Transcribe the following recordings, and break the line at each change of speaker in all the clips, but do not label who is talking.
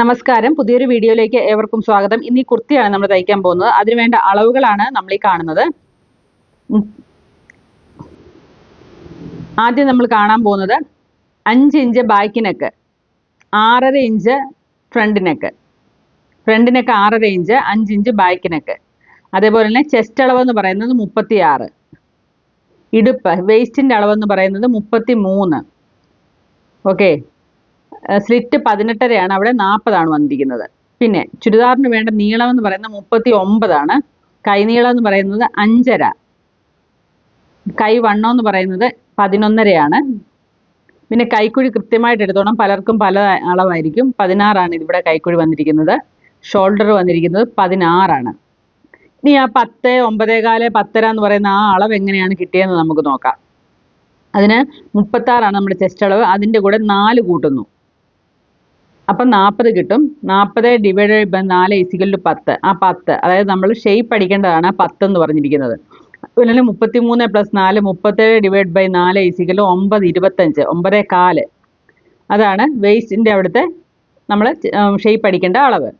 നമസ്കാരം. പുതിയൊരു വീഡിയോയിലേക്ക് ഏവർക്കും സ്വാഗതം. ഇന്ന് ഈ കുർത്തിയാണ് നമ്മൾ തയ്ക്കാൻ പോകുന്നത്. അതിനുവേണ്ട അളവുകളാണ് നമ്മൾ ഈ കാണുന്നത്. ആദ്യം നമ്മൾ കാണാൻ പോകുന്നത് അഞ്ച് ഇഞ്ച് ബാക്ക് നെക്ക് ആറര inch front neck front neck ആറര ഇഞ്ച് അഞ്ച് ഇഞ്ച് ബാക്ക് നെക്ക്. അതേപോലെ തന്നെ ചെസ്റ്റ് എന്ന് പറയുന്നത് മുപ്പത്തി ആറ് ഇടുപ്പ് വേസ്റ്റിന്റെ അളവെന്ന് പറയുന്നത് മുപ്പത്തി മൂന്ന് ഓക്കെ? സ്ലിറ്റ് പതിനെട്ടരയാണ്. അവിടെ നാൽപ്പതാണ് വന്നിരിക്കുന്നത്. പിന്നെ ചുരിദാറിന് വേണ്ട നീളം എന്ന് പറയുന്നത് മുപ്പത്തി ഒമ്പതാണ് കൈനീളം എന്ന് പറയുന്നത് അഞ്ചര. കൈ വണ്ണം എന്ന് പറയുന്നത് പതിനൊന്നരയാണ്. പിന്നെ കൈക്കുഴി കൃത്യമായിട്ട് എടുത്തോണം. പലർക്കും പല അളവായിരിക്കും. പതിനാറാണ് ഇതിവിടെ കൈക്കുഴി വന്നിരിക്കുന്നത്. ഷോൾഡർ വന്നിരിക്കുന്നത് പതിനാറാണ്. ഇനി ആ പത്ത് ഒമ്പതേകാൽ പത്തര എന്ന് പറയുന്ന ആ അളവ് എങ്ങനെയാണ് കിട്ടിയതെന്ന് നമുക്ക് നോക്കാം. അതിന് മുപ്പത്താറാണ് നമ്മുടെ ചെസ്റ്റ് അളവ്. അതിന്റെ കൂടെ നാല് കൂട്ടുന്നു. അപ്പം നാൽപ്പത് കിട്ടും. നാൽപ്പത് ഡിവൈഡ് ബൈ നാല് ഇസിക്കൽ ടു പത്ത്. ആ പത്ത് അതായത് നമ്മൾ ഷെയ്പ്പ് അടിക്കേണ്ടതാണ് ആ പത്ത് എന്ന് പറഞ്ഞിരിക്കുന്നത്. അതുപോലെ മുപ്പത്തി മൂന്ന് പ്ലസ് നാല് മുപ്പത്തേഴ് ഡിവൈഡ് ബൈ നാല് ഇസിക്കൽ ഒമ്പത് ഇരുപത്തഞ്ച് ഒമ്പത് കാൽ. അതാണ് വേസ്റ്റിന്റെ അവിടുത്തെ നമ്മൾ ഷെയ്പ്പ് അടിക്കേണ്ട അളവ്.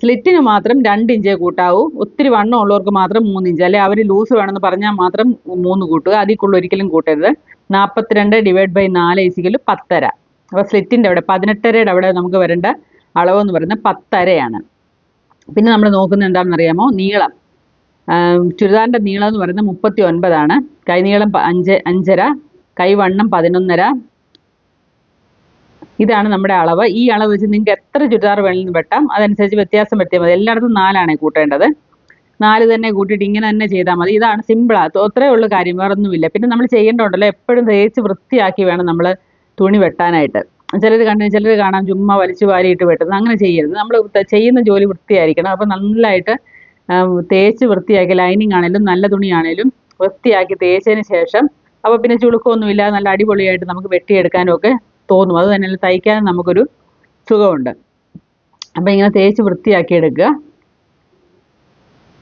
സ്ലിറ്റിന് മാത്രം രണ്ട് ഇഞ്ചേ കൂട്ടാവൂ. ഒത്തിരി വണ്ണം ഉള്ളവർക്ക് മാത്രം മൂന്ന് ഇഞ്ച്. അല്ലെ അവർ ലൂസ് വേണമെന്ന് പറഞ്ഞാൽ മാത്രം മൂന്ന് കൂട്ടുക. അതിൽ കൂടുതൽ ഒരിക്കലും കൂട്ടരുത്. നാൽപ്പത്തിരണ്ട് ഡിവൈഡ് ബൈ നാല് ഇസിക്കൽ പത്തര. അപ്പോൾ സ്ലിറ്റിന്റെ അവിടെ പതിനെട്ടരയുടെ അവിടെ നമുക്ക് വരേണ്ട അളവ് എന്ന് പറയുന്നത് പത്തരയാണ്. പിന്നെ നമ്മൾ നോക്കുന്നത് എന്താണെന്ന് അറിയാമോ? നീളം. ചുരിദാറിന്റെ നീളം എന്ന് പറയുന്നത് മുപ്പത്തി ഒൻപതാണ് കൈനീളം അഞ്ച് അഞ്ചര കൈവണ്ണം പതിനൊന്നര. ഇതാണ് നമ്മുടെ അളവ്. ഈ അളവ് വെച്ച് നിങ്ങൾക്ക് എത്ര ചുരിദാർ വേണമെന്ന് വെട്ടാം. അതനുസരിച്ച് വ്യത്യാസം വരുത്തിയാൽ മതി. എല്ലായിടത്തും നാലാണ് കൂട്ടേണ്ടത്. നാല് തന്നെ കൂട്ടിയിട്ട് ഇങ്ങനെ തന്നെ ചെയ്താൽ മതി. ഇതാണ് സിമ്പിളാണ് അത്രയേ ഉള്ളൂ കാര്യം. വേറെ ഒന്നുമില്ല പിന്നെ നമ്മൾ ചെയ്യേണ്ടതുണ്ടല്ലോ. എപ്പോഴും തേച്ച് വൃത്തിയാക്കി വേണം നമ്മൾ തുണി വെട്ടാനായിട്ട്. ചിലർ കണ്ടു ചിലർ കാണാം ചുമ്മാ വലിച്ചു വാരിയിട്ട് വെട്ടുന്നത്. അങ്ങനെ ചെയ്യരുത്. നമ്മൾ ചെയ്യുന്ന ജോലി വൃത്തിയായിരിക്കണം. അപ്പോൾ നല്ലതായിട്ട് ആ, തേച്ച് വൃത്തിയാക്കി ലൈനിങ് ആണേലും നല്ല തുണിയാണേലും വൃത്തിയാക്കി തേച്ചതിന് ശേഷം അപ്പോൾ പിന്നെ ചുളുക്കമൊന്നുമില്ല നല്ല അടിപൊളിയായിട്ട് നമുക്ക് വെട്ടിയെടുക്കാനും ഒക്കെ തോന്നും. അത് തന്നെ തയ്ക്കാനും നമുക്കൊരു സുഖമുണ്ട്. അപ്പോൾ ഇങ്ങനെ തേച്ച് വൃത്തിയാക്കി എടുക്കുക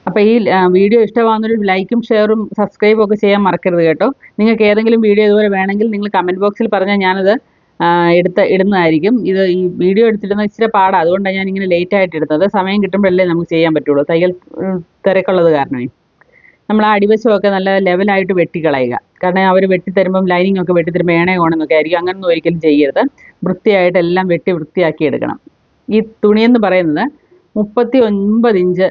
അപ്പോൾ ഈ വീഡിയോ ഇഷ്ടമാകുന്നൊരു ലൈക്കും ഷെയറും സബ്സ്ക്രൈബും ഒക്കെ ചെയ്യാൻ മറക്കരുത് കേട്ടോ. നിങ്ങൾക്ക് ഏതെങ്കിലും വീഡിയോ ഇതുപോലെ വേണമെങ്കിൽ നിങ്ങൾ കമന്റ് ബോക്സിൽ പറഞ്ഞാൽ ഞാനത് എടുത്ത് ഇടുന്നതായിരിക്കും. ഇത് ഈ വീഡിയോ എടുത്തിടുന്നത് ഇച്ചിരി പാടാണ് അതുകൊണ്ടാണ് ഞാൻ ഇങ്ങനെ ലേറ്റ് ആയിട്ട് എടുത്തത് സമയം കിട്ടുമ്പോഴല്ലേ നമുക്ക് ചെയ്യാൻ പറ്റുള്ളൂ. തയ്യൽ തിരക്കുള്ളത് കാരണമേ. നമ്മൾ ആ അടിവശമൊക്കെ നല്ല ലെവലായിട്ട് വെട്ടിക്കളയുക. കാരണം അവർ വെട്ടിത്തരുമ്പം ലൈനിങ് ഒക്കെ വെട്ടിത്തരുമ്പോൾ ഏണേ ഓണെന്നൊക്കെ ആയിരിക്കും. അങ്ങനൊന്നും ഒരിക്കലും ചെയ്യരുത്. വൃത്തിയായിട്ട് എല്ലാം വെട്ടി വൃത്തിയാക്കി എടുക്കണം. ഈ തുണിയെന്ന് പറയുന്നത് മുപ്പത്തി ഒൻപത് ഇഞ്ച്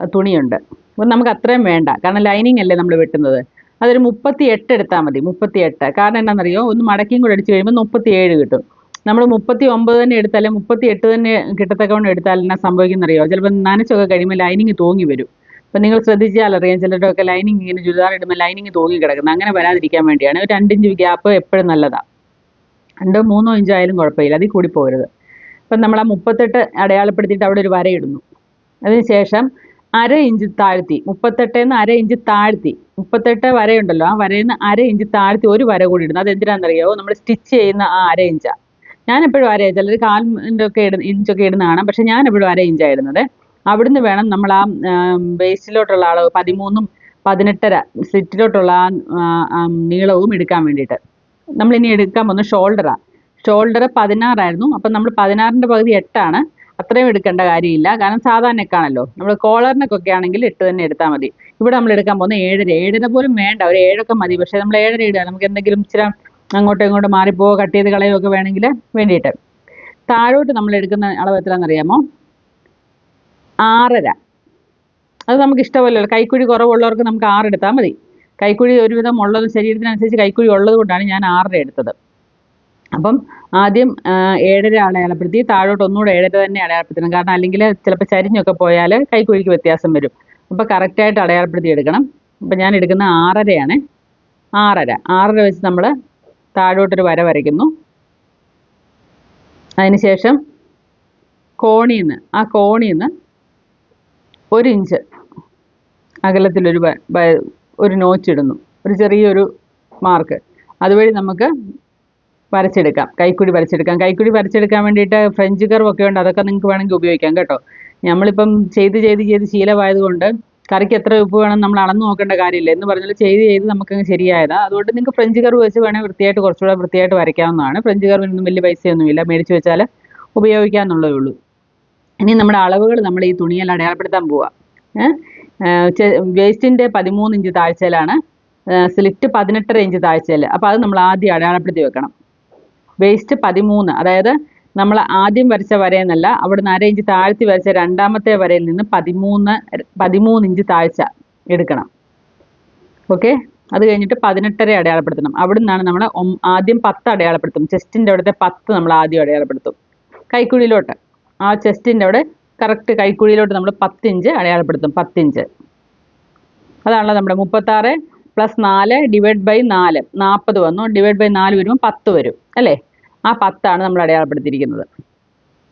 തുണിയുണ്ട്. അപ്പം നമുക്ക് അത്രയും വേണ്ട. കാരണം ലൈനിങ് അല്ലേ നമ്മൾ വെട്ടുന്നത്. അതൊരു മുപ്പത്തി എട്ട് എടുത്താൽ മതി. മുപ്പത്തി എട്ട് കാരണം എന്താണെന്നറിയോ? ഒന്ന് മടക്കിയും കൂടെ അടിച്ച് കഴിയുമ്പോൾ മുപ്പത്തി ഏഴ് കിട്ടും. നമ്മൾ മുപ്പത്തി ഒമ്പത് തന്നെ എടുത്താലും മുപ്പത്തി എട്ട് തന്നെ കിട്ടത്തക്കവണ്ണം എടുത്താൽ എന്നാ സംഭവിക്കുന്നറിയോ? ചിലപ്പോൾ നനച്ചൊക്കെ കഴിയുമ്പോൾ ലൈനിങ് തോങ്ങി വരും. അപ്പം നിങ്ങൾ ശ്രദ്ധിച്ചാൽ അറിയാം ചിലരുടെയൊക്കെ ലൈനിങ് ഇങ്ങനെ ചുരിദാർ ഇടുമ്പോൾ ലൈനിങ് തൂങ്ങി കിടക്കുന്നത് അങ്ങനെ വരാതിരിക്കാൻ വേണ്ടിയാണ്. ഒരു രണ്ടിഞ്ച് ഗ്യാപ്പ് എപ്പോഴും നല്ലതാണ് രണ്ടോ മൂന്നോ ഇഞ്ചായാലും കുഴപ്പമില്ല. അതിൽ കൂടി പോരുത്. അപ്പം നമ്മൾ ആ മുപ്പത്തെട്ട് അടയാളപ്പെടുത്തിയിട്ട് അവിടെ ഒരു വരയിടുന്നു അതിനുശേഷം അര ഇഞ്ച് താഴ്ത്തി. മുപ്പത്തെട്ടിൽ അര ഇഞ്ച് താഴ്ത്തി. മുപ്പത്തെട്ട് വരയുണ്ടല്ലോ. ആ വരയിൽ നിന്ന് അര ഇഞ്ച് താഴ്ത്തി ഒരു വര കൂടി ഇടുന്നു. അത് എന്തിനാണെന്നറിയാവോ നമ്മൾ സ്റ്റിച്ച് ചെയ്യുന്ന ആ അര ഇഞ്ചാണ് ഞാൻ എപ്പോഴും അര ചിലർ കാലിന്റെ ഒക്കെ ഇടുന്ന ഇഞ്ചൊക്കെ ഇടുന്ന കാണാം പക്ഷെ ഞാൻ എപ്പോഴും അര ഇഞ്ചാണ് ഇടുന്നത്. അവിടുന്ന് വേണം നമ്മൾ ആ വേസ്റ്റിലോട്ടുള്ള അളവ് പതിമൂന്നും പതിനെട്ടര സിറ്റിലോട്ടുള്ള ആ നീളവും എടുക്കാൻ വേണ്ടിയിട്ട്. നമ്മൾ ഇനി എടുക്കാൻ പോകുന്നത് ഷോൾഡറാണ് ഷോൾഡർ പതിനാറായിരുന്നു. അപ്പം നമ്മൾ പതിനാറിന്റെ പകുതി എട്ടാണ്. അത്രയും എടുക്കേണ്ട കാര്യമില്ല. കാരണം സാധാരണക്കാണല്ലോ. നമ്മൾ കോളറിനൊക്കെ ആണെങ്കിൽ എട്ട് തന്നെ എടുത്താൽ മതി. ഇവിടെ നമ്മൾ എടുക്കാൻ പോകുന്നത് ഏഴര. ഏഴര പോലും വേണ്ട. ഒരു ഏഴൊക്കെ മതി. പക്ഷേ നമ്മൾ ഏഴര ഇടുക. നമുക്ക് എന്തെങ്കിലും ഇച്ചിരി അങ്ങോട്ടും ഇങ്ങോട്ടും മാറിപ്പോവോ കട്ട് ചെയ്ത് കളയുകയോ ഒക്കെ വേണമെങ്കിൽ വേണ്ടിയിട്ട്. താഴോട്ട് നമ്മൾ എടുക്കുന്ന അളവ് എത്രയാണെന്നറിയാമോ ആറര. അത് നമുക്ക് ഇഷ്ടമല്ലല്ലോ കൈക്കുഴി കുറവുള്ളവർക്ക് നമുക്ക് ആറെടുത്താൽ മതി. കൈക്കുഴി ഒരുവിധം ഉള്ളത് ശരീരത്തിനനുസരിച്ച് കൈക്കുഴി ഉള്ളത് കൊണ്ടാണ് ഞാൻ ആറര എടുത്തത്. അപ്പം ആദ്യം ഏഴര അടയാളപ്പെടുത്തി താഴോട്ട് ഒന്നുകൂടെ ഏഴര തന്നെ അടയാളപ്പെടുത്തണം. കാരണം അല്ലെങ്കിൽ ചിലപ്പോൾ ചരിഞ്ഞൊക്കെ പോയാൽ കൈക്കുഴിക്ക് വ്യത്യാസം വരും. അപ്പോൾ കറക്റ്റായിട്ട് അടയാളപ്പെടുത്തി എടുക്കണം. അപ്പം ഞാൻ എടുക്കുന്ന ആറരയാണ്. ആറര. ആറര വെച്ച് നമ്മൾ താഴോട്ടൊരു വര വരയ്ക്കുന്നു. അതിനുശേഷം കോണിയിൽ നിന്ന് ആ കോണിയിൽ നിന്ന് ഒരു ഇഞ്ച് അകലത്തിലൊരു ഒരു നോച്ചിടുന്നു. ഒരു ചെറിയൊരു മാർക്ക്. അതുവഴി നമുക്ക് വരച്ചെടുക്കാം. കൈക്കുഴി വരച്ചെടുക്കാം. കൈക്കുഴി വരച്ചെടുക്കാൻ വേണ്ടിയിട്ട് ഫ്രഞ്ച് കർവ് ഒക്കെ ഉണ്ട്. അതൊക്കെ നിങ്ങൾക്ക് വേണമെങ്കിൽ ഉപയോഗിക്കാം കേട്ടോ. നമ്മളിപ്പം ചെയ്ത് ചെയ്ത് ചെയ്ത് ശീലമായതുകൊണ്ട് കറിക്ക് എത്ര ഉപ്പ് വേണം നമ്മൾ അളന്ന് നോക്കേണ്ട കാര്യമില്ല. എന്ന് പറഞ്ഞാൽ ചെയ്ത് ചെയ്ത് നമുക്കങ്ങ് ശരിയായതാണ് അതുകൊണ്ട് നിങ്ങൾക്ക് ഫ്രഞ്ച് കർവ് വെച്ച് വേണമെങ്കിൽ വൃത്തിയായിട്ട് കുറച്ചുകൂടെ വൃത്തിയായിട്ട് വരയ്ക്കാവുന്നതാണ്. ഫ്രഞ്ച് കർവിനൊന്നും വലിയ പൈസയൊന്നുമില്ല. മേടിച്ച് വെച്ചാൽ ഉപയോഗിക്കാമെന്നുള്ളതേ ഉള്ളൂ. ഇനി നമ്മുടെ അളവുകൾ നമ്മൾ ഈ തുണിയിൽ അടയാളപ്പെടുത്താൻ പോവാം. വേസ്റ്റിന്റെ പതിമൂന്ന് ഇഞ്ച് താഴ്ചയിലാണ്. സ്ലിറ്റ് പതിനെട്ടര ഇഞ്ച് താഴ്ചയിൽ അപ്പോൾ അത് നമ്മൾ ആദ്യം അടയാളപ്പെടുത്തി വെക്കണം. വേസ്റ്റ് പതിമൂന്ന്. അതായത് നമ്മൾ ആദ്യം വരച്ച വരയെന്നല്ല അവിടുന്ന് അര ഇഞ്ച് താഴ്ത്തി വരച്ച രണ്ടാമത്തെ വരയിൽ നിന്ന് പതിമൂന്ന് പതിമൂന്ന് ഇഞ്ച് താഴ്ച എടുക്കണം. ഓക്കെ അത് കഴിഞ്ഞിട്ട് പതിനെട്ടര അടയാളപ്പെടുത്തണം. അവിടെ നിന്നാണ് നമ്മൾ ആദ്യം പത്ത് അടയാളപ്പെടുത്തും. ചെസ്റ്റിന്റെ അവിടുത്തെ പത്ത് നമ്മൾ ആദ്യം അടയാളപ്പെടുത്തും. കൈക്കുഴിയിലോട്ട്. ആ ചെസ്റ്റിന്റെ അവിടെ കറക്റ്റ് കൈക്കുഴിയിലോട്ട് നമ്മൾ പത്ത് ഇഞ്ച് അടയാളപ്പെടുത്തും. പത്തിഞ്ച് അതാണല്ലോ നമ്മുടെ മുപ്പത്താറ് പ്ലസ് നാല് ഡിവൈഡ് ബൈ നാല്. നാൽപ്പത് വന്നു. ഡിവൈഡ് ബൈ നാല് വരുമ്പോൾ പത്ത് വരും. അല്ലേ? ആ പത്താണ് നമ്മൾ അടയാളപ്പെടുത്തിയിരിക്കുന്നത്.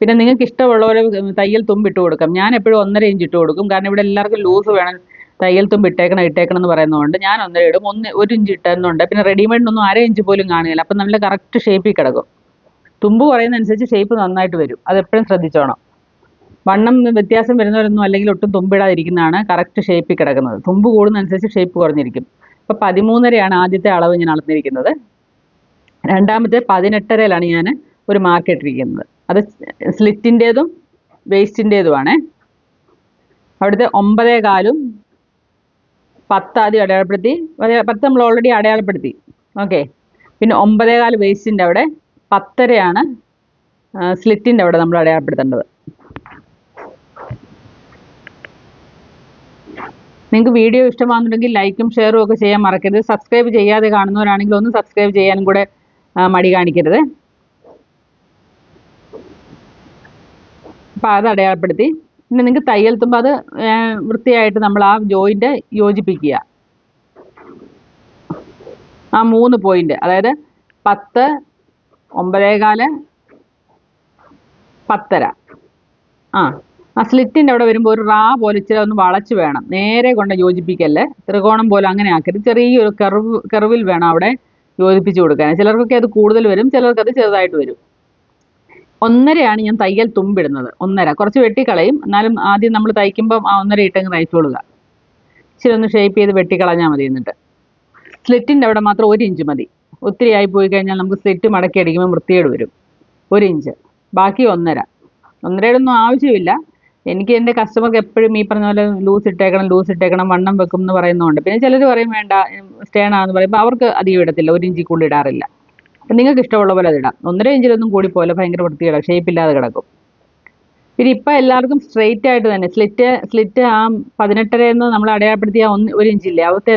പിന്നെ നിങ്ങൾക്ക് ഇഷ്ടമുള്ള പോലെ തയ്യൽ തുമ്പ് ഇട്ട് കൊടുക്കാം. ഞാൻ എപ്പോഴും ഒന്നര ഇഞ്ച് ഇട്ട് കൊടുക്കും. കാരണം ഇവിടെ എല്ലാവർക്കും ലൂസ് വേണം. തയ്യൽ തുമ്പ് ഇട്ടേക്കണം ഇട്ടേക്കണം എന്ന് പറയുന്നതുകൊണ്ട് ഞാൻ ഒന്നര ഇടും. ഒന്ന് ഒരു ഇഞ്ച് ഇട്ടുന്നുണ്ട്. പിന്നെ റെഡിമെയ്ഡിനൊന്നും അര ഇഞ്ച് പോലും കാണുകയില്ല. അപ്പം നല്ല കറക്റ്റ് ഷേപ്പിൽ കിടക്കും. തുമ്പ് കുറയുന്നതനുസരിച്ച് ഷേപ്പ് നന്നായിട്ട് വരും. അത് എപ്പോഴും ശ്രദ്ധിച്ചോണം. വണ്ണം വ്യത്യാസം വരുന്നവരൊന്നും അല്ലെങ്കിൽ ഒട്ടും തുമ്പിടാതിരിക്കുന്നതാണ് കറക്റ്റ് ഷേപ്പിൽ കിടക്കുന്നത്. തുമ്പ് കൂടുന്നതനുസരിച്ച് ഷേപ്പ് കുറഞ്ഞിരിക്കും. അപ്പോൾ പതിമൂന്നരയാണ് ആദ്യത്തെ അളവ് ഞാൻ അളന്നിരിക്കുന്നത്. രണ്ടാമത്തെ പതിനെട്ടരയിലാണ് ഞാൻ ഒരു മാർക്ക് ഇട്ടിരിക്കുന്നത്. അത് സ്ലിറ്റിന്റേതും വേസ്റ്റിന്റേതുമാണ് അവിടുത്തെ ഒമ്പതേ കാലും പത്ത് ആദ്യം അടയാളപ്പെടുത്തി പത്ത് നമ്മൾ ഓൾറെഡി അടയാളപ്പെടുത്തി. ഓക്കെ പിന്നെ ഒമ്പതേ കാൽ വേസ്റ്റിന്റെ അവിടെ പത്തരയാണ് സ്ലിറ്റിന്റെ അവിടെ നമ്മൾ അടയാളപ്പെടുത്തേണ്ടത്. നിങ്ങൾക്ക് വീഡിയോ ഇഷ്ടമാകുന്നുണ്ടെങ്കിൽ ലൈക്കും ഷെയറും ഒക്കെ ചെയ്യാൻ മറക്കരുത്. സബ്സ്ക്രൈബ് ചെയ്യാതെ കാണുന്നവരാണെങ്കിൽ ഒന്ന് സബ്സ്ക്രൈബ് ചെയ്യാനും കൂടെ മടി കാണിക്കരുത്. അപ്പോൾ അത് അടയാളപ്പെടുത്തി. പിന്നെ നിങ്ങൾക്ക് തയ്യൽ അത് വൃത്തിയായിട്ട് നമ്മൾ ആ ജോയിന്റ് യോജിപ്പിക്കുക. ആ മൂന്ന് പോയിന്റ് അതായത് പത്ത് ഒമ്പതേകാൽ പത്തര. ആ ആ സ്ലിറ്റിന്റെ അവിടെ വരുമ്പോൾ ഒരു റാ പോലെ ഇച്ചിരി ഒന്ന് വളച്ച് വേണം. നേരെ കൊണ്ട് യോജിപ്പിക്കല്ലേ? ത്രികോണം പോലെ അങ്ങനെ ആക്കരുത്. ചെറിയൊരു കർവ് കർവിൽ വേണം അവിടെ യോജിപ്പിച്ച് കൊടുക്കാൻ. ചിലർക്കൊക്കെ അത് കൂടുതൽ വരും ചിലർക്ക് അത് ചെറുതായിട്ട് വരും. ഒന്നരയാണ് ഞാൻ തയ്യൽ തുമ്പിടുന്നത്. ഒന്നര. കുറച്ച് വെട്ടിക്കളയും. എന്നാലും ആദ്യം നമ്മൾ തയ്ക്കുമ്പോൾ ആ ഒന്നര ഇട്ടങ്ങ് തയ്ച്ചോളുക. ഇച്ചിരി ഒന്ന് ഷേപ്പ് ചെയ്ത് വെട്ടിക്കളഞ്ഞാൽ മതി എന്നിട്ട്. സ്ലിറ്റിന്റെ അവിടെ മാത്രം ഒരു ഇഞ്ച് മതി. ഒത്തിരി ആയി പോയി കഴിഞ്ഞാൽ നമുക്ക് സ്ലിറ്റ് മടക്കി അടിക്കുമ്പോൾ വൃത്തികേട് വരും. ഒരു ഇഞ്ച് ബാക്കി ഒന്നര. ഒന്നരയുടെ ഒന്നും ആവശ്യമില്ല. എനിക്ക് എന്റെ കസ്റ്റമർക്ക് എപ്പോഴും ഈ പറഞ്ഞ പോലെ ലൂസ് ഇട്ടേക്കണം ലൂസ് ഇട്ടേക്കണം വണ്ണം വെക്കും എന്ന് പറയുന്നതുകൊണ്ട് പിന്നെ ചിലർ പറയും വേണ്ട സ്റ്റേണാന്ന് പറയുമ്പോൾ അവർക്ക് അധികം ഇടത്തില്ല. ഒരു ഇഞ്ചി കൂടി ഇടാറില്ല. അപ്പം നിങ്ങൾക്ക് ഇഷ്ടമുള്ള പോലെ അത് ഇടാം. ഒന്നര ഇഞ്ചിലൊന്നും കൂടി പോലെ ഭയങ്കര വൃത്തിയുടെ ഷേപ്പ് ഇല്ലാതെ കിടക്കും. പിന്നെ ഇപ്പം എല്ലാവർക്കും സ്ട്രെയിറ്റ് ആയിട്ട് തന്നെ സ്ലിറ്റ് സ്ലിറ്റ് ആ പതിനെട്ടരയെന്ന് നമ്മൾ അടയാളപ്പെടുത്തിയ ഒന്ന് ഒരു ഇഞ്ചില്ലേ അവത്തെ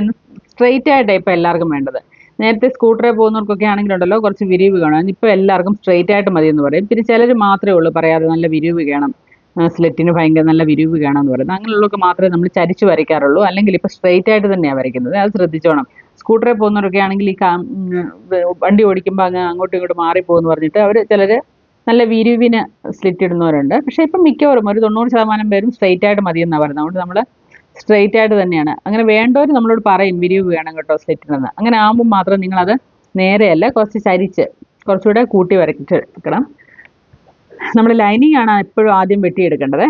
സ്ട്രെയിറ്റ് ആയിട്ടാണ് ഇപ്പം എല്ലാവർക്കും വേണ്ടത്. നേരത്തെ സ്കൂട്ടറിൽ പോകുന്നവർക്കൊക്കെ ആണെങ്കിലുണ്ടല്ലോ കുറച്ച് വിരിവ് കാണും ഇപ്പൊ എല്ലാവർക്കും സ്ട്രെയിറ്റ് ആയിട്ട് മതി എന്ന് പറയും. പിന്നെ ചിലർ മാത്രമേ ഉള്ളൂ പറയാതെ നല്ല വിരിവ് വേണം. സ്ലെറ്റിന് ഭയങ്കര നല്ല വിരിവ് കാണാമെന്ന് പറയുന്നത്. അങ്ങനെയുള്ളതൊക്കെ മാത്രമേ നമ്മൾ ചരിച്ച് വരയ്ക്കാറുള്ളൂ. അല്ലെങ്കിൽ ഇപ്പോൾ സ്ട്രെയിറ്റ് ആയിട്ട് തന്നെയാണ് വരയ്ക്കുന്നത്. അത് ശ്രദ്ധിച്ചോണം. സ്കൂട്ടറിൽ പോകുന്നവരൊക്കെ ആണെങ്കിൽ ഈ വണ്ടി ഓടിക്കുമ്പോൾ അങ്ങ് അങ്ങോട്ടും ഇങ്ങോട്ടും മാറിപ്പോകുമെന്ന് പറഞ്ഞിട്ട് അവർ ചിലർ നല്ല വിരിവിന് സ്ലിറ്റ് ഇടുന്നവരുണ്ട്. പക്ഷേ ഇപ്പം മിക്കവരും ഒരു തൊണ്ണൂറ് ശതമാനം പേരും സ്ട്രെയിറ്റ് ആയിട്ട് മതി എന്നാണ് പറയുന്നത്. അതുകൊണ്ട് നമ്മൾ സ്ട്രെയിറ്റ് ആയിട്ട് തന്നെയാണ്. അങ്ങനെ വേണ്ടവർ നമ്മളോട് പറയും വിരിവ് വേണം കേട്ടോ സ്ലിറ്റിനെന്ന് അങ്ങനെ ആകുമ്പോൾ മാത്രം നിങ്ങളത് നേരെയല്ല കുറച്ച് ചരിച്ച് കുറച്ചുകൂടെ കൂട്ടി എടുക്കണം. നമ്മൾ ലൈനിങ് ആണ് എപ്പോഴും ആദ്യം വെട്ടിയെടുക്കേണ്ടത്.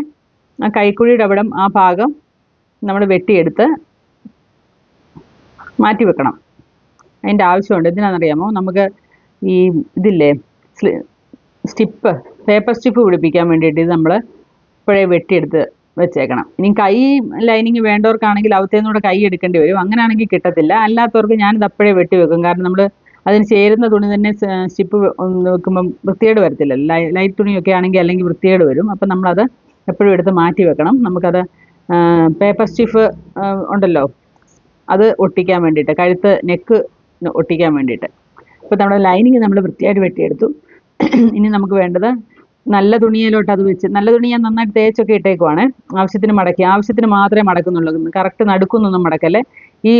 ആ കൈക്കുഴിയുടെ അവിടെ ആ ഭാഗം നമ്മൾ വെട്ടിയെടുത്ത് മാറ്റി വെക്കണം. അതിന്റെ ആവശ്യമുണ്ട്. എന്തിനാണെന്നറിയാമോ? നമുക്ക് ഈ ഇതില്ലേ? സ്റ്റിപ്പ് പേപ്പർ സ്റ്റിപ്പ് പിടിപ്പിക്കാൻ വേണ്ടിയിട്ട് ഇത് നമ്മൾ ഇപ്പോഴേ വെട്ടിയെടുത്ത് വെച്ചേക്കണം. ഇനി കൈ ലൈനിങ് വേണ്ടവർക്കാണെങ്കിൽ അവത്തേന്നൂടെ കൈ എടുക്കേണ്ടി വരും. അങ്ങനെയാണെങ്കിൽ കിട്ടത്തില്ല. അല്ലാത്തവർക്ക് ഞാനിത് അപ്പോഴേ വെട്ടി വെക്കും. കാരണം നമ്മൾ അതിന് ചേരുന്ന തുണി തന്നെ സ്റ്റിപ്പ് വെക്കുമ്പം വൃത്തികേട് വരത്തില്ല. ലൈറ്റ് തുണിയൊക്കെ ആണെങ്കിൽ അല്ലെങ്കിൽ വൃത്തികേട് വരും. അപ്പം നമ്മളത് എപ്പോഴും എടുത്ത് മാറ്റി വെക്കണം. നമുക്കത് പേപ്പർ സ്റ്റിഫ് ഉണ്ടല്ലോ. അത് ഒട്ടിക്കാൻ വേണ്ടിയിട്ട് കഴുത്ത് നെക്ക് ഒട്ടിക്കാൻ വേണ്ടിയിട്ട്. അപ്പോൾ നമ്മുടെ ലൈനിങ് നമ്മൾ വൃത്തിയായിട്ട് വെട്ടിയെടുത്തു. ഇനി നമുക്ക് വേണ്ടത് നല്ല തുണിയിലോട്ട് അത് വെച്ച് നല്ല തുണി ഞാൻ നന്നായിട്ട് തേച്ചൊക്കെ ഇട്ടേക്കുവാണ്. ആവശ്യത്തിന് മടക്കി ആവശ്യത്തിന് മാത്രമേ മടക്കുന്നുള്ളൂ. കറക്റ്റ് നടുക്കുന്നൊന്നും മടക്കല്ലേ? ഈ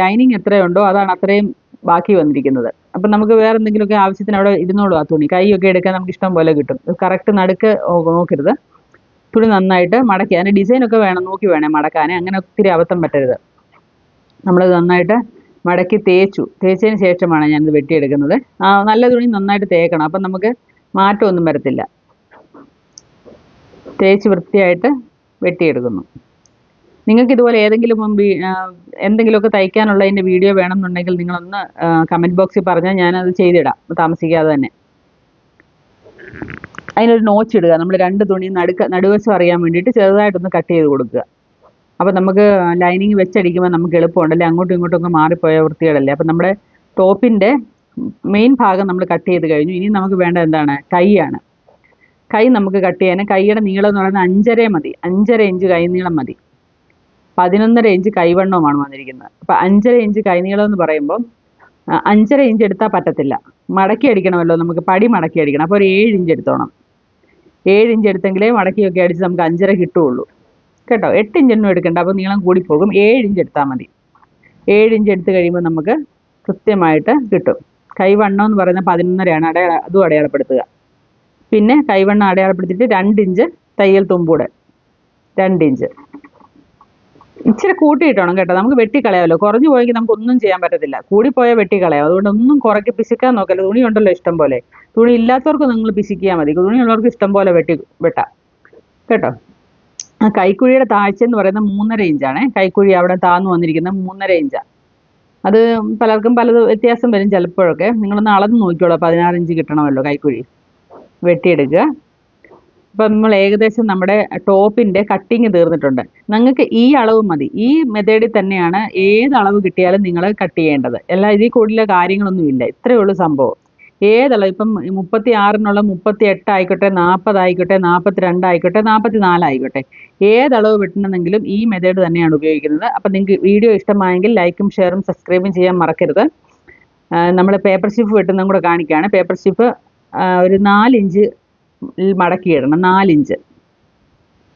ലൈനിങ് എത്രയുണ്ടോ അതാണ് അത്രയും ബാക്കി വന്നിരിക്കുന്നത്. അപ്പം നമുക്ക് വേറെ എന്തെങ്കിലുമൊക്കെ ആവശ്യത്തിന് അവിടെ ഇരുന്നോളൂ ആ തുണി. കൈയൊക്കെ എടുക്കാൻ നമുക്ക് ഇഷ്ടം പോലെ കിട്ടും. കറക്റ്റ് നടുക്ക് നോക്കരുത്. തുണി നന്നായിട്ട് മടക്കി അതിന്റെ ഡിസൈനൊക്കെ വേണം നോക്കി വേണേ മടക്കാനേ. അങ്ങനെ ഒത്തിരി അബദ്ധം പറ്റരുത്. നമ്മളത് നന്നായിട്ട് മടക്കി തേച്ചു. തേച്ചതിന് ശേഷമാണ് ഞാനിത് വെട്ടിയെടുക്കുന്നത്. ആ നല്ല തുണി നന്നായിട്ട് തേക്കണം. അപ്പം നമുക്ക് മാറ്റമൊന്നും വരത്തില്ല. തേച്ച് വൃത്തിയായിട്ട് വെട്ടിയെടുക്കുന്നു. നിങ്ങൾക്ക് ഇതുപോലെ ഏതെങ്കിലും എന്തെങ്കിലുമൊക്കെ തയ്ക്കാനുള്ളതിന്റെ വീഡിയോ വേണമെന്നുണ്ടെങ്കിൽ നിങ്ങളൊന്ന് കമന്റ് ബോക്സിൽ പറഞ്ഞാൽ ഞാനത് ചെയ്തിടാം. താമസിക്കാതെ തന്നെ. അതിനൊരു നോച്ച് ഇടുക. നമ്മൾ രണ്ട് തുണി നടുക്ക നടുവശം അറിയാൻ വേണ്ടിയിട്ട് ചെറുതായിട്ടൊന്ന് കട്ട് ചെയ്ത് കൊടുക്കുക. അപ്പോൾ നമുക്ക് ലൈനിങ് വെച്ചടിക്കുമ്പോൾ നമുക്ക് എളുപ്പമുണ്ടല്ലേ അങ്ങോട്ടും ഇങ്ങോട്ടും ഒക്കെ മാറിപ്പോയ വൃത്തികളല്ലേ? അപ്പോൾ നമ്മുടെ ടോപ്പിന്റെ മെയിൻ ഭാഗം നമ്മൾ കട്ട് ചെയ്ത് കഴിഞ്ഞു. ഇനി നമുക്ക് വേണ്ട എന്താണ്? കൈയാണ് കൈ നമുക്ക് കട്ട് ചെയ്യാൻ കൈയുടെ നീളം എന്ന് പറയുന്നത് അഞ്ചര മതി. അഞ്ചര ഇഞ്ച് കൈ നീളം മതി. പതിനൊന്നര ഇഞ്ച് കൈവണ്ണവുമാണ് വന്നിരിക്കുന്നത്. അപ്പോൾ അഞ്ചര ഇഞ്ച് കൈനീളം എന്ന് പറയുമ്പോൾ അഞ്ചര ഇഞ്ച് എടുത്താൽ പറ്റത്തില്ല. മടക്കി അടിക്കണമല്ലോ നമുക്ക് പടി മടക്കി അടിക്കണം. അപ്പോൾ ഒരു ഏഴ് ഇഞ്ച് എടുത്തോണം. ഏഴ് ഇഞ്ച് എടുത്തെങ്കിലേ മടക്കിയൊക്കെ അടിച്ച് നമുക്ക് അഞ്ചര കിട്ടുകയുള്ളൂ കേട്ടോ? എട്ട് ഇഞ്ചൊന്നും എടുക്കണ്ട അപ്പോൾ നീളം കൂടി പോകും. ഏഴ് ഇഞ്ച് എടുത്താൽ മതി. ഏഴ് ഇഞ്ച് എടുത്ത് കഴിയുമ്പോൾ നമുക്ക് കൃത്യമായിട്ട് കിട്ടും. കൈവണ്ണം എന്ന് പറയുന്നത് പതിനൊന്നരയാണ് അടയാള അതും അടയാളപ്പെടുത്തുക. പിന്നെ കൈവണ്ണം അടയാളപ്പെടുത്തിയിട്ട് രണ്ട് ഇഞ്ച് തയ്യൽ തുമ്പൂടെ. രണ്ട് ഇഞ്ച് ഇച്ചിരി കൂട്ടിയിട്ടണം കേട്ടോ. നമുക്ക് വെട്ടിക്കളയാമല്ലോ കുറഞ്ഞു പോയെങ്കിൽ നമുക്ക് ഒന്നും ചെയ്യാൻ പറ്റത്തില്ല. കൂടിപ്പോയാൽ വെട്ടിക്കളയാം. അതുകൊണ്ട് ഒന്നും കുറയ്ക്ക് പിശുക്കാൻ നോക്കല്ല. തുണി ഉണ്ടല്ലോ ഇഷ്ടം പോലെ. തുണി ഇല്ലാത്തവർക്ക് നിങ്ങൾ പിശിക്കിയാൽ മതി. തുണിയുള്ളവർക്ക് ഇഷ്ടം പോലെ വെട്ടി വെട്ടാം. കേട്ടോ? ആ കൈക്കുഴിയുടെ താഴ്ച എന്ന് പറയുന്നത് മൂന്നര ഇഞ്ചാണ് കൈക്കുഴി അവിടെ താന്നു വന്നിരിക്കുന്നത് മൂന്നര ഇഞ്ചാണ് അത് പലർക്കും പലത് വ്യത്യാസം വരും ചിലപ്പോഴൊക്കെ. നിങ്ങളൊന്ന് അളന്ന് നോക്കിക്കോളൂ. പതിനാറ് ഇഞ്ച് കിട്ടണമല്ലോ കൈക്കുഴി. വെട്ടിയെടുക്കുക. അപ്പം നമ്മൾ ഏകദേശം നമ്മുടെ ടോപ്പിന്റെ കട്ടിങ് തീർന്നിട്ടുണ്ട്. നിങ്ങൾക്ക് ഈ അളവ് മതി. ഈ മെത്തേഡിൽ തന്നെയാണ് ഏത് അളവ് കിട്ടിയാലും നിങ്ങൾ കട്ട് ചെയ്യേണ്ടത്. അല്ല ഇതിൽ കൂടുതൽ കാര്യങ്ങളൊന്നുമില്ല ഇത്രയേ ഉള്ളൂ സംഭവം. ഏതളവ് ഇപ്പം മുപ്പത്തി ആറിനുള്ള മുപ്പത്തി എട്ട് ആയിക്കോട്ടെ നാൽപ്പത് ആയിക്കോട്ടെ. നാൽപ്പത്തി രണ്ടായിക്കോട്ടെ നാൽപ്പത്തി നാലായിക്കോട്ടെ ഏതളവ് വെട്ടണമെങ്കിലും ഈ മെത്തേഡ് തന്നെയാണ് ഉപയോഗിക്കുന്നത്. അപ്പം നിങ്ങൾക്ക് വീഡിയോ ഇഷ്ടമായെങ്കിൽ ലൈക്കും ഷെയറും സബ്സ്ക്രൈബും ചെയ്യാൻ മറക്കരുത്. നമ്മൾ പേപ്പർ സ്റ്റിഫ് വെട്ടുന്നതും കൂടെ കാണിക്കുകയാണ്. പേപ്പർ സ്റ്റിഫ് ഒരു നാലിഞ്ച് മടക്കിയിടണം നാലിഞ്ച്.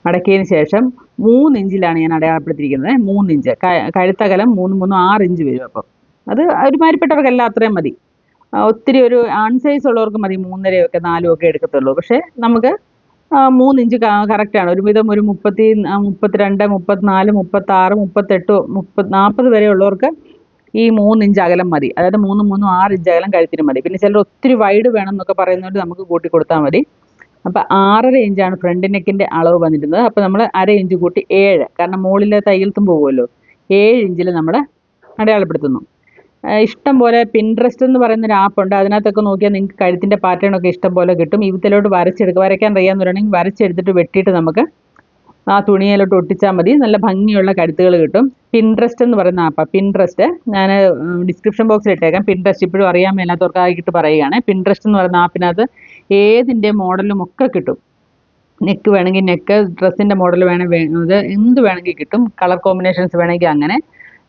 മടക്കിയതിന് ശേഷം മൂന്ന് ഇഞ്ചിലാണ് ഞാൻ അടയാളപ്പെടുത്തിയിരിക്കുന്നത്. മൂന്ന് ഇഞ്ച് ക- കഴുത്തകലം മൂന്ന് മൂന്ന് ആറ് ഇഞ്ച് വരും അപ്പം. അത് ഒരുമാതിരിപ്പെട്ടവർക്കെല്ലാം അത്രയും മതി. ഒത്തിരി ഒരു ആൺ സൈസ് ഉള്ളവർക്ക് മതി മൂന്നരയൊക്കെ നാലും ഒക്കെ എടുക്കത്തുള്ളൂ. പക്ഷേ നമുക്ക് മൂന്നിഞ്ച് കറക്റ്റാണ്. ഒരുവിധം ഒരു മുപ്പത്തി മുപ്പത്തിരണ്ട് മുപ്പത്തിനാല് മുപ്പത്താറ് മുപ്പത്തെട്ട് മുപ്പത് നാൽപ്പത് വരെ ഉള്ളവർക്ക് ഈ മൂന്ന് ഇഞ്ച് അകലം മതി. അതായത് മൂന്ന് മൂന്നും ആറ് ഇഞ്ച് അകലം കഴുത്തിന് മതി. പിന്നെ ചിലർ ഒത്തിരി വൈഡ് വേണം എന്നൊക്കെ പറയുന്നവർ നമുക്ക് കൂട്ടി കൊടുത്താൽ മതി. അപ്പോൾ ആറര ഇഞ്ചാണ് ഫ്രണ്ട് നെക്കിന്റെ അളവ് വന്നിരുന്നത്. അപ്പോൾ നമ്മൾ അര ഇഞ്ച് കൂട്ടി ഏഴ്. കാരണം മുകളിലെ തയ്യൽത്തും പോകുമല്ലോ ഏഴ് ഇഞ്ചിൽ നമ്മൾ അടയാളപ്പെടുത്തുന്നു. ഇഷ്ടം പോലെ പിൻട്രസ്റ്റ് എന്ന് പറയുന്ന ഒരു ആപ്പ് ഉണ്ട്. അതിനകത്തൊക്കെ നോക്കിയാൽ നിങ്ങൾക്ക് കഴുത്തിന്റെ പാറ്റേൺ ഒക്കെ ഇഷ്ടം പോലെ കിട്ടും. ഇവത്തിലോട്ട് വരച്ചെടുക്കുക വരയ്ക്കാൻ അറിയാമെന്നുണ്ടെങ്കിൽ വരച്ചെടുത്തിട്ട് വെട്ടിയിട്ട് നമുക്ക് ആ തുണിയിലോട്ട് ഒട്ടിച്ചാൽ മതി. നല്ല ഭംഗിയുള്ള കഴുത്തുകൾ കിട്ടും. പിൻട്രസ്റ്റ് എന്ന് പറയുന്ന ആപ്പാണ് പിൻട്രസ്റ്റ് ഞാൻ ഡിസ്ക്രിപ്ഷൻ ബോക്സിൽ ഇട്ടേക്കാം. പിൻട്രസ്റ്റ് ഇപ്പോഴും അറിയാൻ മേലാത്തവർക്കായിട്ട് പറയുകയാണ്. പിൻട്രസ്റ്റ് എന്ന് പറയുന്ന ആപ്പിനകത്ത് ഏതിന്റെ മോഡലും ഒക്കെ കിട്ടും. നെക്ക് വേണമെങ്കിൽ നെക്ക് ഡ്രസ്സിന്റെ മോഡൽ വേണമെങ്കിൽ അത് എന്ത് വേണമെങ്കിൽ കിട്ടും. കളർ കോമ്പിനേഷൻസ് വേണമെങ്കിൽ അങ്ങനെ.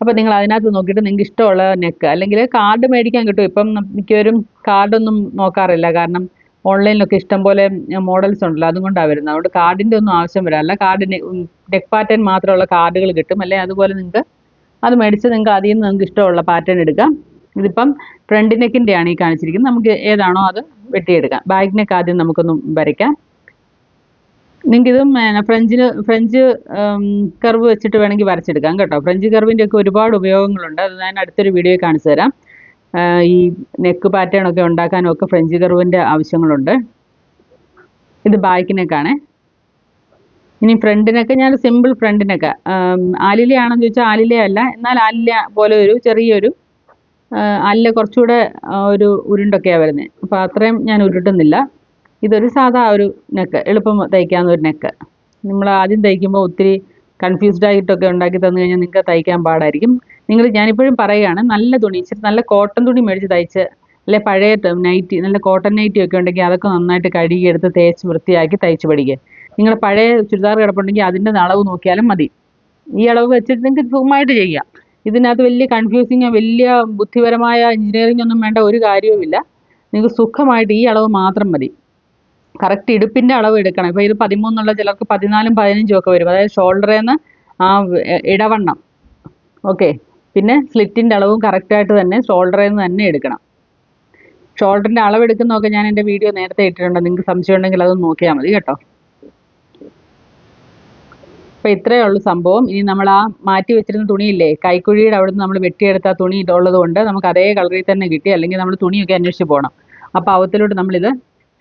അപ്പോൾ നിങ്ങൾ അതിനകത്ത് നോക്കിയിട്ട് നിങ്ങൾക്ക് ഇഷ്ടമുള്ള നെക്ക് അല്ലെങ്കിൽ കാർഡ് മേടിക്കാൻ കിട്ടും. ഇപ്പം മിക്കവരും കാർഡൊന്നും നോക്കാറില്ല. കാരണം ഓൺലൈനിലൊക്കെ ഇഷ്ടംപോലെ മോഡൽസ് ഉണ്ടല്ലോ അതുകൊണ്ടാണ് വരുന്നത്. അതുകൊണ്ട് കാർഡിന്റെ ഒന്നും ആവശ്യം വരാറില്ല കാർഡിന് നെക്ക് പാറ്റേൺ മാത്രമുള്ള കാർഡുകൾ കിട്ടും. അല്ലെങ്കിൽ അതുപോലെ നിങ്ങൾക്ക് അത് മേടിച്ച് നിങ്ങൾക്ക് അതിൽ നിന്ന് നിങ്ങൾക്ക് ഇഷ്ടമുള്ള പാറ്റേൺ എടുക്കാം. ഇതിപ്പം ഫ്രണ്ട് നെക്കിന്റെ ആണ് ഈ കാണിച്ചിരിക്കുന്നത്. നമുക്ക് ഏതാണോ അത് വെട്ടിയെടുക്കാം. ബാക്ക് നെക്ക് ആദ്യം നമുക്കൊന്ന് വരയ്ക്കാം. നിങ്ങൾക്ക് ഇത് പിന്നെ ഫ്രഞ്ചിന് ഫ്രഞ്ച് കർവ് വെച്ചിട്ട് വേണമെങ്കിൽ വരച്ചെടുക്കാം കേട്ടോ. ഫ്രഞ്ച് കർവിന്റെ ഒക്കെ ഒരുപാട് ഉപയോഗങ്ങളുണ്ട്. അത് ഞാൻ അടുത്തൊരു വീഡിയോ കാണിച്ചു തരാം. ഈ നെക്ക് പാറ്റേൺ ഒക്കെ ഉണ്ടാക്കാനും ഒക്കെ ഫ്രഞ്ച് കർവിന്റെ ആവശ്യങ്ങളുണ്ട്. ഇത് ബാക്ക് നെക്കാണേ ഇനി ഫ്രണ്ടിനൊക്കെ ഞാൻ സിമ്പിൾ ഫ്രണ്ടിനൊക്കെ ആലില ആണെന്ന് ചോദിച്ചാൽ ആലില അല്ല എന്നാൽ ആലില പോലെ ഒരു ചെറിയൊരു അല്ല കുറച്ചുകൂടെ ഒരു ഉരുണ്ടൊക്കെയാണ് വരുന്നത് അപ്പോൾ അത്രയും ഞാൻ ഉരുട്ടുന്നില്ല. ഇതൊരു സാധാ ഒരു നെക്ക് എളുപ്പം തയ്ക്കാവുന്ന ഒരു നെക്ക്. നമ്മൾ ആദ്യം തയ്ക്കുമ്പോൾ ഒത്തിരി കൺഫ്യൂസ്ഡ് ആയിട്ടൊക്കെ ഉണ്ടാക്കി തന്നു കഴിഞ്ഞാൽ നിങ്ങൾക്ക് തയ്ക്കാൻ പാടായിരിക്കും. നിങ്ങൾ ഞാനിപ്പോഴും പറയുകയാണ് നല്ല തുണി ഇച്ചിരി നല്ല കോട്ടൺ തുണി മേടിച്ച് തയ്ച്ച് അല്ലെ പഴയ നൈറ്റി നല്ല കോട്ടൺ നൈറ്റി ഒക്കെ ഉണ്ടെങ്കിൽ അതൊക്കെ നന്നായിട്ട് കഴുകി കഴുകിയെടുത്ത് തേച്ച് വൃത്തിയാക്കി തയ്ച്ച് പഠിക്കുക നിങ്ങൾ പഴയ ചുരിദാർ കിടപ്പുണ്ടെങ്കിൽ അതിന്റെ അളവ് നോക്കിയാലും മതി. ഈ അളവ് വെച്ചിട്ട് നിങ്ങൾക്ക് സുഖമായിട്ട് ചെയ്യാം. ഇതിനകത്ത് വലിയ കൺഫ്യൂസിങ്ങോ വലിയ ബുദ്ധിപരമായ എഞ്ചിനീയറിംഗ് ഒന്നും വേണ്ട ഒരു കാര്യവുമില്ല. നിങ്ങൾക്ക് സുഖമായിട്ട് ഈ അളവ് മാത്രം മതി. കറക്റ്റ് ഇടുപ്പിന്റെ അളവ് എടുക്കണം. ഇപ്പോൾ ഇത് പതിമൂന്നുള്ള ചിലർക്ക് പതിനാലും പതിനഞ്ചും ഒക്കെ വരും. അതായത് ഷോൾഡറിൽ നിന്ന് ആ ഇടവണ്ണം. ഓക്കെ പിന്നെ സ്ലിറ്റിന്റെ അളവും കറക്റ്റായിട്ട് തന്നെ ഷോൾഡറിൽ നിന്ന് തന്നെ എടുക്കണം. ഷോൾഡറിന്റെ അളവ് എടുക്കുന്നതൊക്കെ ഞാൻ എന്റെ വീഡിയോ നേരത്തെ ഇട്ടിട്ടുണ്ട്. നിങ്ങൾക്ക് സംശയം ഉണ്ടെങ്കിൽ അതൊന്ന് നോക്കിയാൽ മതി കേട്ടോ. അപ്പോൾ ഇത്രയേ ഉള്ളൂ സംഭവം. ഇനി നമ്മൾ ആ മാറ്റി വെച്ചിരുന്ന തുണിയില്ലേ കൈക്കുഴിയുടെ അവിടെ നിന്ന് നമ്മൾ വെട്ടിയെടുത്ത ആ തുണി ഉള്ളത് കൊണ്ട് നമുക്ക് അതേ കളറിൽ തന്നെ കിട്ടി. അല്ലെങ്കിൽ നമ്മൾ തുണിയൊക്കെ അന്വേഷിച്ച് പോകണം അപ്പോൾ അവത്തിലോട്ട് നമ്മളിത്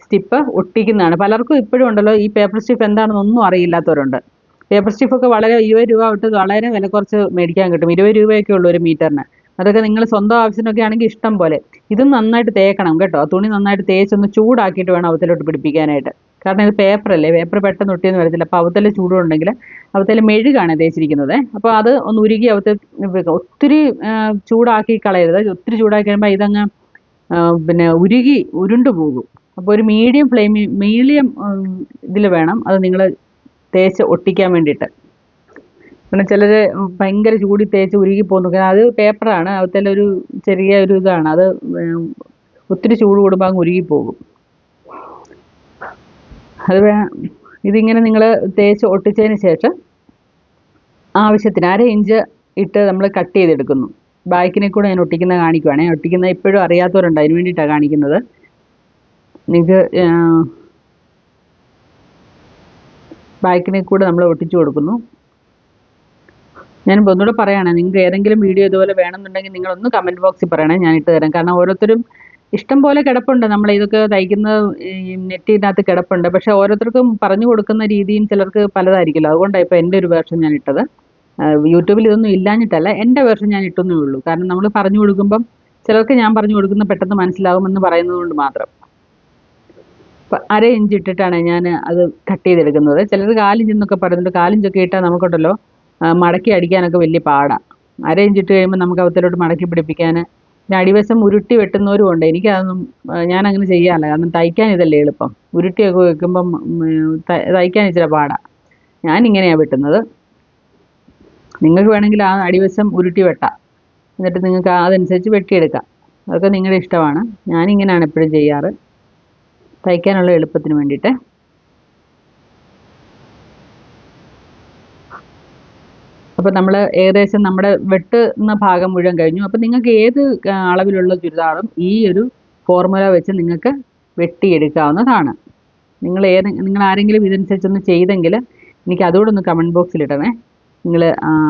സ്റ്റിപ്പ് ഒട്ടിക്കുന്നതാണ്. പലർക്കും ഇപ്പോഴും ഉണ്ടല്ലോ ഈ പേപ്പർ സ്റ്റിപ്പ് എന്താണെന്നൊന്നും അറിയില്ലാത്തവരുണ്ട്. പേപ്പർ സ്റ്റിഫൊക്കെ വളരെ ഇരുപത് രൂപ തൊട്ട് വളരെ വില കുറച്ച് മേടിക്കാൻ കിട്ടും. ഇരുപത് രൂപയൊക്കെ ഉള്ളൂ ഒരു മീറ്ററിന്. അതൊക്കെ നിങ്ങൾ സ്വന്തം ആവശ്യത്തിനൊക്കെ ആണെങ്കിൽ ഇഷ്ടം പോലെ. ഇതും നന്നായിട്ട് തേക്കണം കേട്ടോ. തുണി നന്നായിട്ട് തേച്ചൊന്ന് ചൂടാക്കിയിട്ട് വേണം അവത്തിലോട്ട് പിടിപ്പിക്കാനായിട്ട്. കാരണം ഇത് പേപ്പർ അല്ലേ പേപ്പർ പെട്ടെന്ന് ഒട്ടിയെന്ന് വരത്തില്ല. അപ്പോൾ അവത്തിൽ ചൂടുണ്ടെങ്കിൽ അവത്തിൽ മെഴുകാണ് തേച്ചിരിക്കുന്നത് അപ്പോൾ അത് ഒന്ന് ഉരുകി അവത്ത് ഒത്തിരി ചൂടാക്കി കളയരുത്. ഒത്തിരി ചൂടാക്കി കഴിയുമ്പോൾ ഇതങ്ങ് പിന്നെ ഉരുകി ഉരുണ്ടു പോകും. അപ്പോൾ ഒരു മീഡിയം ഫ്ലെയിം മീഡിയം ഇതിൽ വേണം അത് നിങ്ങൾ തേച്ച് ഒട്ടിക്കാൻ വേണ്ടിയിട്ട്. പിന്നെ ചിലർ ഭയങ്കര ചൂടി തേച്ച് ഉരുകി പോകുന്നു. അത് പേപ്പറാണ്. അതിൽ ഒരു ചെറിയ ഒരു ഇതാണ്. അത് ഒത്തിരി ചൂട് കൂടുമ്പോൾ അങ്ങ് ഉരുകി പോകും. അത് ഇതിങ്ങനെ നിങ്ങൾ തേച്ച് ഒട്ടിച്ചതിന് ശേഷം ആവശ്യത്തിന് അര ഇഞ്ച് ഇട്ട് നമ്മൾ കട്ട് ചെയ്തെടുക്കുന്നു. ബാക്കിനെ കൂടെ ഞാൻ ഒട്ടിക്കുന്ന കാണിക്കുവാണേ. ഒട്ടിക്കുന്ന ഇപ്പോഴും അറിയാത്തവരുണ്ട്. അതിന് വേണ്ടിയിട്ടാണ് കാണിക്കുന്നത്. നിങ്ങൾക്ക് ബാക്കിനെ കൂടെ നമ്മൾ ഒട്ടിച്ചു കൊടുക്കുന്നു. ഞാൻ ഒന്നുകൂടെ പറയുകയാണ് നിങ്ങൾക്ക് ഏതെങ്കിലും വീഡിയോ ഇതുപോലെ വേണമെന്നുണ്ടെങ്കിൽ നിങ്ങളൊന്ന് കമന്റ് ബോക്സിൽ പറയണേ. ഞാൻ ഇട്ട് തരാം. കാരണം ഓരോരുത്തരും ഇഷ്ടം പോലെ കിടപ്പുണ്ട്. നമ്മൾ ഇതൊക്കെ തയ്ക്കുന്ന നെറ്റിനകത്ത് കിടപ്പുണ്ട്. പക്ഷെ ഓരോരുത്തർക്കും പറഞ്ഞു കൊടുക്കുന്ന രീതിയും ചിലർക്ക് പലതായിരിക്കില്ല. അതുകൊണ്ടാണ് ഇപ്പോൾ എന്റെ ഒരു വേർഷൻ ഞാൻ ഇട്ടത്. യൂട്യൂബിൽ ഇതൊന്നും ഇല്ലാഞ്ഞിട്ടല്ല എന്റെ വേർഷൻ ഞാൻ ഇട്ടൊന്നേ ഉള്ളൂ. കാരണം നമ്മൾ പറഞ്ഞു കൊടുക്കുമ്പം ചിലർക്ക് ഞാൻ പറഞ്ഞു കൊടുക്കുന്ന പെട്ടെന്ന് മനസ്സിലാകുമെന്ന് പറയുന്നത് കൊണ്ട് മാത്രം. അര ഇഞ്ച് ഇട്ടിട്ടാണ് ഞാൻ അത് കട്ട് ചെയ്തെടുക്കുന്നത്. ചിലർ കാലിഞ്ച് എന്നൊക്കെ പറയുന്നുണ്ട് കാലിഞ്ചൊക്കെ ഇട്ടാൽ നമുക്കുണ്ടല്ലോ മടക്കി അടിക്കാനൊക്കെ വലിയ പാടാണ് അര ഇഞ്ച് ഇട്ട് കഴിയുമ്പോൾ നമുക്ക് അവത്തിലോട്ട് മടക്കി പിടിപ്പിക്കാൻ പിന്നെ അടിവശം ഉരുട്ടി വെട്ടുന്നവരും ഉണ്ട്. എനിക്കതൊന്നും ഞാൻ അങ്ങനെ ചെയ്യാറില്ല. കാരണം തയ്ക്കാൻ ഇതല്ലേ എളുപ്പം. ഉരുട്ടിയൊക്കെ വെക്കുമ്പം തയ്ക്കാൻ ഇച്ചിരി പാടാണ് ഞാൻ ഇങ്ങനെയാണ് വെട്ടുന്നത്. നിങ്ങൾക്ക് വേണമെങ്കിൽ ആ അടിവശം ഉരുട്ടി വെട്ടാം. എന്നിട്ട് നിങ്ങൾക്ക് അതനുസരിച്ച് വെട്ടിയെടുക്കാം. അതൊക്കെ നിങ്ങളുടെ ഇഷ്ടമാണ്. ഞാനിങ്ങനെയാണ് എപ്പോഴും ചെയ്യാറ്. തയ്ക്കാനുള്ള എളുപ്പത്തിന് വേണ്ടിയിട്ട്. അപ്പോൾ നമ്മൾ ഏകദേശം നമ്മുടെ വെട്ടുന്ന ഭാഗം മുഴുവൻ കഴിഞ്ഞു. അപ്പോൾ നിങ്ങൾക്ക് ഏത് അളവിലുള്ള ചുരിദാറും ഈ ഒരു ഫോർമുല വെച്ച് നിങ്ങൾക്ക് വെട്ടിയെടുക്കാവുന്നതാണ്. നിങ്ങൾ ഏത് നിങ്ങൾ ആരെങ്കിലും ഇതനുസരിച്ചൊന്ന് ചെയ്തെങ്കിൽ എനിക്ക് അതുകൂടെ ഒന്ന് കമന്റ് ബോക്സിൽ ഇടണേ. നിങ്ങൾ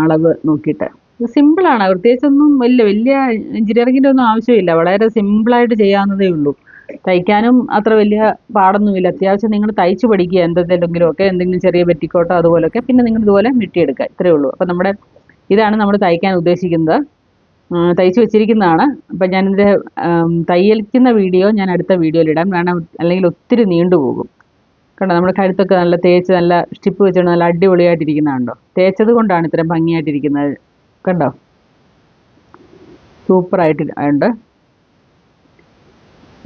അളവ് നോക്കിയിട്ട്. സിമ്പിളാണ് പ്രത്യേകിച്ചൊന്നും വലിയ വലിയ എഞ്ചിനീയറിങ്ങിന്റെ ഒന്നും ആവശ്യമില്ല. വളരെ സിമ്പിളായിട്ട് ചെയ്യാവുന്നതേ ഉള്ളൂ. തയ്ക്കാനും അത്ര വലിയ പാടൊന്നുമില്ല. അത്യാവശ്യം നിങ്ങൾ തയ്ച്ച് പഠിക്കുക എന്തെങ്കിലും ഒക്കെ എന്തെങ്കിലും ചെറിയ പെറ്റിക്കോട്ടോ അതുപോലൊക്കെ പിന്നെ നിങ്ങൾ ഇതുപോലെ വെട്ടിയെടുക്കുക ഇത്രയേ ഉള്ളൂ. അപ്പോൾ നമ്മുടെ ഇതാണ് നമ്മൾ തയ്ക്കാൻ ഉദ്ദേശിക്കുന്നത്. തയ്ച്ചു വെച്ചിരിക്കുന്നതാണ്. അപ്പം ഞാനിതിന്റെ തയ്യലിക്കുന്ന വീഡിയോ ഞാൻ അടുത്ത വീഡിയോയിൽ ഇടാം. കാരണം അല്ലെങ്കിൽ ഒത്തിരി നീണ്ടുപോകും കണ്ടോ? നമ്മുടെ കഴുത്തൊക്കെ നല്ല തേച്ച് നല്ല സ്റ്റിപ്പ് വെച്ചുകൊണ്ട് നല്ല അടിപൊളിയായിട്ടിരിക്കുന്നതാണ്ടോ തേച്ചത് കൊണ്ടാണ് ഇത്രയും ഭംഗിയായിട്ടിരിക്കുന്നത്. കണ്ടോ? സൂപ്പറായിട്ട് ഉണ്ട്.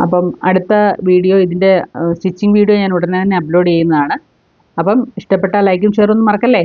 അപ്പം അടുത്ത വീഡിയോ ഇതിന്റെ സ്റ്റിച്ചിങ് വീഡിയോ ഞാൻ ഉടനെ തന്നെ അപ്ലോഡ് ചെയ്യുന്നതാണ്. അപ്പം ഇഷ്ടപ്പെട്ടാൽ ലൈക്കും ഷെയറും ഒന്നും മറക്കല്ലേ?